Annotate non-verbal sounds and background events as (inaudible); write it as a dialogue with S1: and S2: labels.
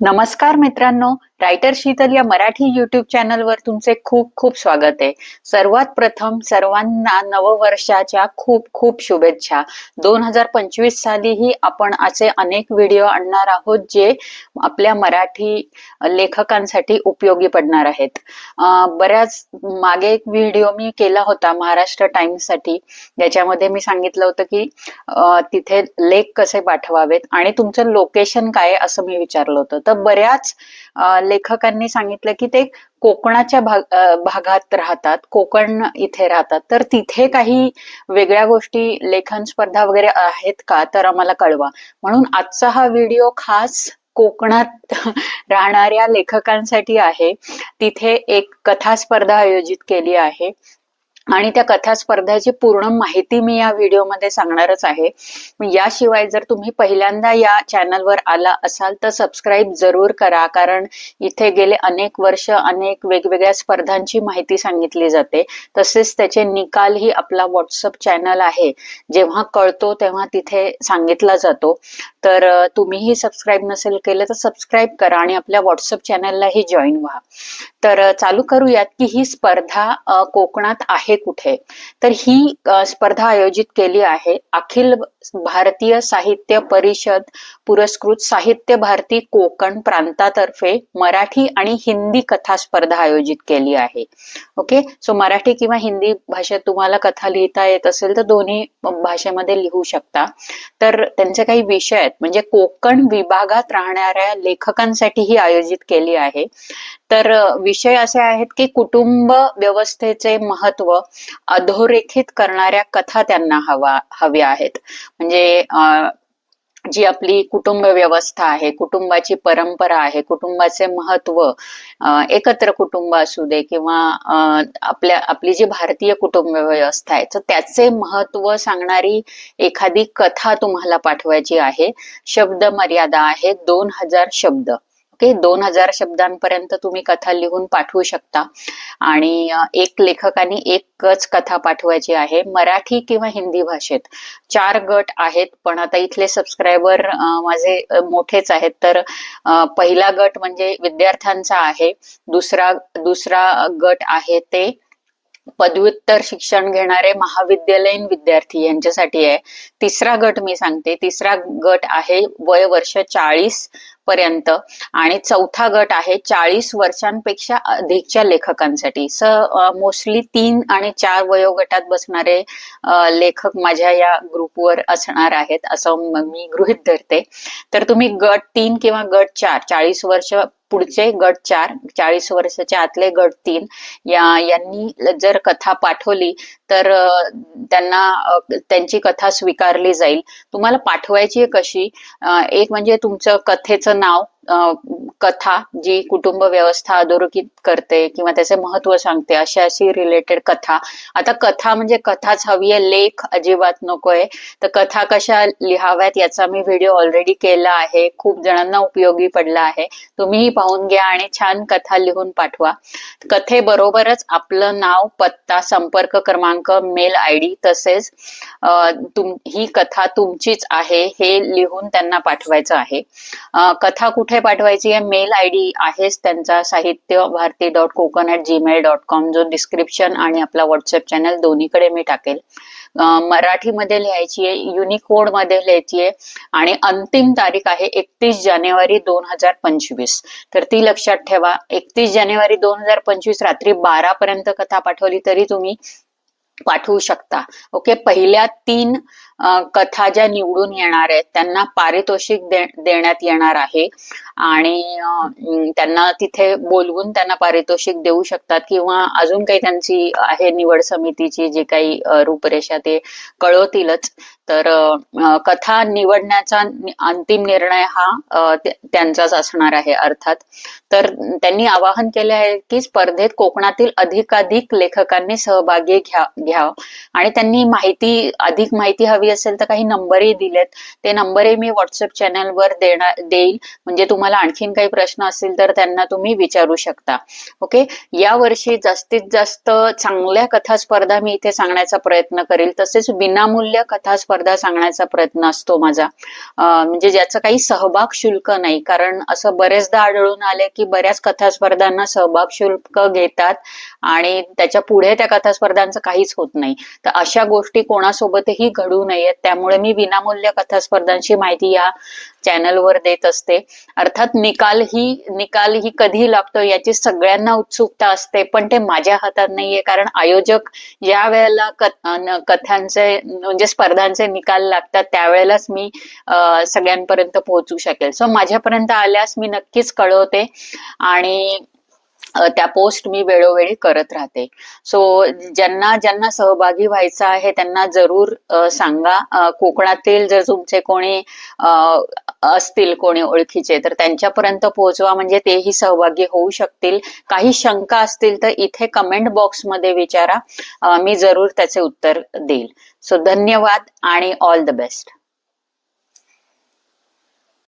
S1: नमस्कार मित्रांनो. रायटर शीतल या मराठी युट्यूब चॅनलवर तुमचे खूप खूप स्वागत आहे. सर्वात प्रथम सर्वांना नववर्षाच्या खूप खूप शुभेच्छा. दोन हजार पंचवीस सालीही आपण असे अनेक व्हिडिओ आणणार आहोत जे आपल्या मराठी लेखकांसाठी उपयोगी पडणार आहेत. बऱ्याच मागे एक व्हिडिओ मी केला होता महाराष्ट्र टाइम्ससाठी ज्याच्यामध्ये मी सांगितलं होतं की तिथे लेख कसे पाठवावेत आणि तुमचं लोकेशन काय असं मी विचारलं होतं. तर बऱ्याच लेखकांनी सांगितलं की ते कोकणाच्या भाग भागात राहतात कोकण इथे राहतात. तर तिथे काही वेगळ्या गोष्टी लेखन स्पर्धा वगैरे आहेत का? तर आम्हाला कळवा. म्हणून आजचा हा व्हिडिओ खास कोकणात (laughs) राहणाऱ्या लेखकांसाठी आहे. तिथे एक कथा स्पर्धा आयोजित केली आहे. आणि त्या कथा स्पर्धाची पूर्ण माहिती मी या व्हिडिओमध्ये सांगणारच आहे. याशिवाय जर तुम्ही पहिल्यांदा या चॅनलवर आला असाल तर सबस्क्राईब जरूर करा कारण इथे गेले अनेक वर्ष अनेक वेगवेगळ्या स्पर्धांची माहिती सांगितली जाते. तसेच त्याचे निकाल ही आपला व्हॉट्सअप चॅनल आहे. जेव्हा कळतो तेव्हा तिथे सांगितला जातो. तर तुम्हीही सबस्क्राईब नसेल केलं तर सबस्क्राईब करा आणि आपल्या व्हॉट्सअप चॅनललाही जॉईन व्हा. तर चालू करूयात की ही स्पर्धा कोकणात आहे कुठे? तर ही स्पर्धा आयोजित केली आहे अखिल भारतीय साहित्य परिषद पुरस्कृत साहित्य भारती कोकण प्रांतातर्फे मराठी आणि हिंदी कथा स्पर्धा आयोजित केली आहे. ओके? सो मराठी किंवा हिंदी भाषेत तुम्हाला कथा लिहिता येत असेल तर दोन्ही भाषेमध्ये लिहू शकता. तर त्यांचे काही विषय आहेत. म्हणजे कोकण विभागात राहणाऱ्या लेखकांसाठी ही आयोजित केली आहे. तर विषय असे आहेत की कुटुंब व्यवस्थेचे महत्त्व अधोरेखित करणाऱ्या कथा त्यांना हवा हव्या आहेत. म्हणजे जी आपली कुटुंब व्यवस्था आहे कुटुंबाची परंपरा आहे कुटुंबाचे महत्त्व एकत्र कुटुंब असू दे किंवा आपल्या आपली जी भारतीय कुटुंब व्यवस्था आहे तर त्याचे महत्त्व सांगणारी एखादी कथा तुम्हाला पाठवायची आहे. शब्द मर्यादा आहे दोन हजार शब्द. ओके दोन हजार शब्दांपर्यंत तुम्ही कथा लिहून पाठवू शकता. आणि एक लेखकाने एकच कथा पाठवायची आहे मराठी किंवा हिंदी भाषेत. चार गट आहेत पण आता इथले सबस्क्रायबर माझे मोठेच आहेत. तर पहिला गट म्हणजे विद्यार्थ्यांचा आहे. दुसरा दुसरा गट आहे ते पदव्युत्तर शिक्षण घेणारे महाविद्यालयीन विद्यार्थी यांच्यासाठी आहे. तिसरा गट मी सांगते. तिसरा गट आहे वय वर्ष चाळीस पर्यंत आणि चौथा गट आहे चाळीस वर्षांपेक्षा अधिकच्या लेखकांसाठी. स मोस्टली तीन आणि चार वयोगटात बसणारे लेखक माझ्या या ग्रुपवर असणार आहेत असं मी गृहित धरते. तर तुम्ही गट तीन किंवा गट चार चाळीस वर्ष पुढचे गट चार चाळीस वर्षाच्या आतले गट तीन या यांनी जर कथा पाठवली तर त्यांना त्यांची कथा स्वीकारली जाईल. तुम्हाला पाठवायची आहे कशी? एक म्हणजे तुमचं कथेचं नाव कथा जी कुटुंब व्यवस्था अधोरेखित करते किंवा त्याचे महत्त्व सांगते अशी अशी रिलेटेड कथा. आता कथा म्हणजे कथाच हवी आहे लेख अजिबात नकोय. तर कथा कशा लिहाव्यात याचा मी व्हिडिओ ऑलरेडी केला आहे. खूप जणांना उपयोगी पडला आहे. तुम्हीही पाहून घ्या आणि छान कथा लिहून पाठवा. कथेबरोबरच आपलं नाव पत्ता संपर्क क्रमांक मेल आय डी तसेच ही कथा तुमचीच आहे हे लिहून त्यांना पाठवायचं आहे. कथा कुठे पाठवायची आहे मेल आय डी आहेच त्यांचा Sahitya Bharati dot Kokan at Gmail dot com जो डिस्क्रिप्शन आणि आपला व्हॉट्सअप चॅनल दोन्हीकडे मी टाकेल. मराठीमध्ये लिहायची आहे युनिकोडमध्ये लिहायची आहे आणि अंतिम तारीख आहे एकतीस जानेवारी दोन हजार पंचवीस. तर ती लक्षात ठेवा एकतीस जानेवारी दोन हजार पंचवीस रात्री बारा पर्यंत कथा पाठवली तरी तुम्ही पाठवू शकता. ओके पहिल्या तीन कथा ज्या निवडून येणार आहेत त्यांना पारितोषिक दे, देण्यात येणार आहे. आणि त्यांना तिथे बोलवून त्यांना पारितोषिक देऊ शकतात किंवा अजून काही त्यांची आहे निवड समितीची जी काही रूपरेषा ते कळवतीलच. तर कथा निवडण्याचा अंतिम निर्णय हा त्यांचाच असणार आहे अर्थात. तर त्यांनी आवाहन केले आहे की स्पर्धेत कोकणातील अधिकाधिक लेखकांनी सहभागी घ्या घ्या आणि त्यांनी माहिती अधिक माहिती हवी हवी असेल तर काही नंबरही दिलेत. ते नंबरही मी व्हॉट्सअप चॅनलवर देणार देईल. म्हणजे तुम्हाला आणखीन काही प्रश्न असतील तर त्यांना तुम्ही विचारू शकता. ओके या वर्षी जास्तीत जास्त चांगल्या कथा स्पर्धा मी इथे सांगण्याचा प्रयत्न करेल. तसेच विनामूल्य कथा स्पर्धा सांगण्याचा प्रयत्न असतो माझा. म्हणजे ज्याचं काही सहभाग शुल्क नाही. कारण असं बरेचदा आढळून आले की बऱ्याच कथा स्पर्धांना सहभाग शुल्क घेतात आणि त्याच्या पुढे त्या कथा स्पर्धांचं काहीच होत नाही. तर अशा गोष्टी कोणासोबतही घडू नये. नाहीयेत. त्यामुळे मी विनामूल्य कथा स्पर्धांची माहिती या चॅनलवर देत असते. अर्थात निकाल ही निकाल ही कधी लागतो याची सगळ्यांना उत्सुकता असते पण ते माझ्या हातात नाहीये. कारण आयोजक ज्या वेळेला कथांचे म्हणजे स्पर्धांचे निकाल लागतात त्यावेळेलाच मी सगळ्यांपर्यंत पोहोचू शकेल. सो माझ्यापर्यंत आल्यास मी नक्कीच कळवते. आणि त्या पोस्ट मी वेळोवेळी करत राहते. सो ज्यांना ज्यांना सहभागी व्हायचं आहे त्यांना जरूर सांगा. कोकणातील जर तुमचे कोणी असतील कोणी ओळखीचे तर त्यांच्यापर्यंत पोहोचवा. म्हणजे तेही सहभागी होऊ शकतील. काही शंका असतील तर इथे कमेंट बॉक्समध्ये विचारा. मी जरूर त्याचे उत्तर देईल. सो धन्यवाद आणि ऑल द बेस्ट